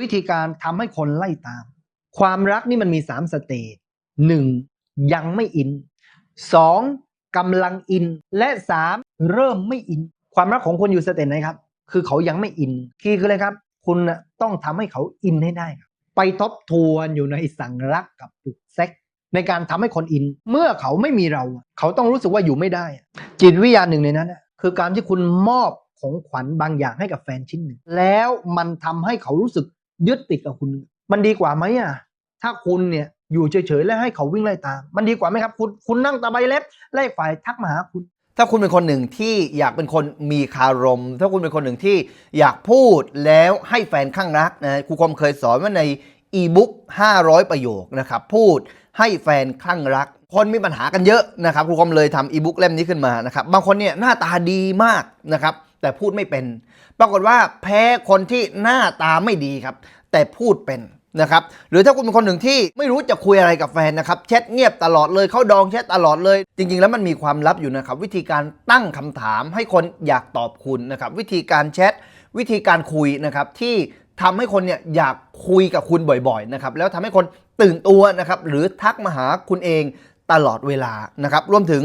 วิธีการทำให้คนไล่ตาม ความรักนี่มันมีสามสเตจหนึ่งยังไม่อินสองกำลังอิน และสามเริ่มไม่อิน ความรักของคนอยู่สเตจไหนครับ คือเขายังไม่อินคีย์คืออะไรครับ คุณต้องทำให้เขาอินให้ได้ครับไปทบทวนอยู่ในสั่งรักกับปลุกเซ็กในการทำให้คนอิน เมื่อเขาไม่มีเรา เขาต้องรู้สึกว่าอยู่ไม่ได้ จิตวิทยาหนึ่งในนั้นคือการที่คุณมอบของขวัญบางอย่างให้กับแฟนชิ้นหนึ่ง แล้วมันทำให้เขารู้สึก ยึดติดกับคุณ มันดีกว่าไหมอะ ถ้าคุณเนี่ยอยู่เฉยๆแล้วให้เขาวิ่งไล่ตาม มันดีกว่าไหมครับ คุณคุณนั่งตะไบเล็บไล่ฝ่ายทักมาหาคุณ ถ้าคุณเป็นคนหนึ่งที่อยากเป็นคนมีคารม ถ้าคุณเป็นคนหนึ่งที่อยากพูดแล้วให้แฟนข้างรักนะครูคมเคยสอนว่าในอีบุ๊ก500 ประโยคนะครับ พูดให้แฟนข้างรัก คนมีปัญหากันเยอะนะครับครูคมเลยทำอีบุ๊กเล่มนี้ขึ้นมานะครับ บางคนเนี่ยหน้าตาดีมากนะครับ แต่พูดไม่เป็น ปรากฏว่าแพ้คนที่หน้าตาไม่ดีครับ แต่พูดเป็นนะครับหรือถ้าคุณเป็นคนหนึ่งที่ไม่รู้จะคุยอะไรกับแฟนนะครับแชทเงียบตลอดเลยเข้าดองแชทตลอดเลย จริง ๆ แล้วมันมีความลับอยู่นะครับ วิธีการตั้งคำถามให้คนอยากตอบคุณนะครับ วิธีการแชทวิธีการคุยนะครับที่ทำให้คนเนี่ยอยากคุยกับคุณบ่อยๆนะครับแล้วทำให้คนตื่นตัวนะครับหรือทักมาหาคุณเองตลอดเวลานะครับรวมถึง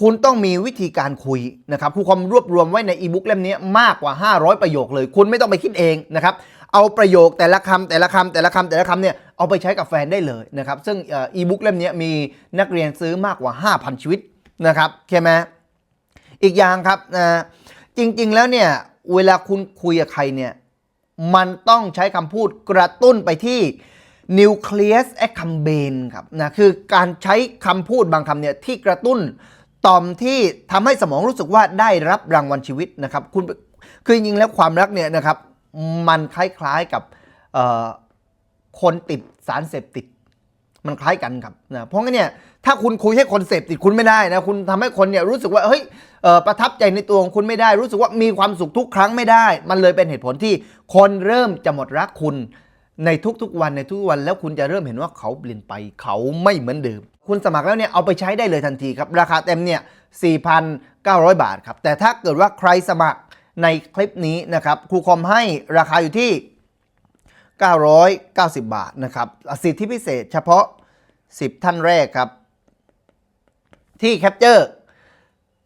คุณต้องมีวิธีการคุยนะครับครูคอมรวบรวมไว้ในอีบุ๊กเล่มนี้มากกว่า 500 ประโยคเลย คุณไม่ต้องไปคิดเองนะครับ เอาประโยคแต่ละคำแต่ละคำแต่ละคำแต่ละคำเนี่ยเอาไปใช้กับแฟนได้เลยนะครับ ซึ่งอีบุ๊กเล่มนี้มีนักเรียนซื้อมากกว่า 5,000 ชีวิตนะครับใช่ไหมอีกอย่างครับนะจริงๆแล้วเนี่ยเวลาคุณคุยกับใครเนี่ยมันต้องใช้คำพูดกระตุ้นไปที่ nucleus accumbens ครับนะคือการใช้คำพูดบางคำเนี่ยที่กระตุ้น ต่อมที่ทำให้สมองรู้สึกว่าได้รับรางวัลชีวิตนะครับคุณคือจริงๆแล้วความรักเนี่ยนะครับมันคล้ายๆกับคนติดสารเสพติด มันคล้ายกันครับนะเพราะงั้นเนี่ยถ้าคุณคุยให้คนเสพติดคุณไม่ได้นะคุณทำให้คนเนี่ยรู้สึกว่าเฮ้ยประทับใจในตัวของคุณไม่ได้ รู้สึกว่ามีความสุขทุกครั้งไม่ได้ มันเลยเป็นเหตุผลที่คนเริ่มจะหมดรักคุณ ในทุกๆวันในทุกวันแล้วคุณจะเริ่มเห็นว่าเขาเปลี่ยนไปเขาไม่เหมือนเดิม คุณสมัครแล้วเนี่ยเอาไปใช้ได้เลยทันทีครับ ราคาเต็มเนี่ย 4,900 บาทครับ แต่ถ้าเกิดว่าใครสมัครในคลิปนี้นะครับครูคอมให้ราคาอยู่ที่ 990 บาทนะครับสิทธิพิเศษเฉพาะ 10 ท่านแรกครับ ที่แคปเจอร์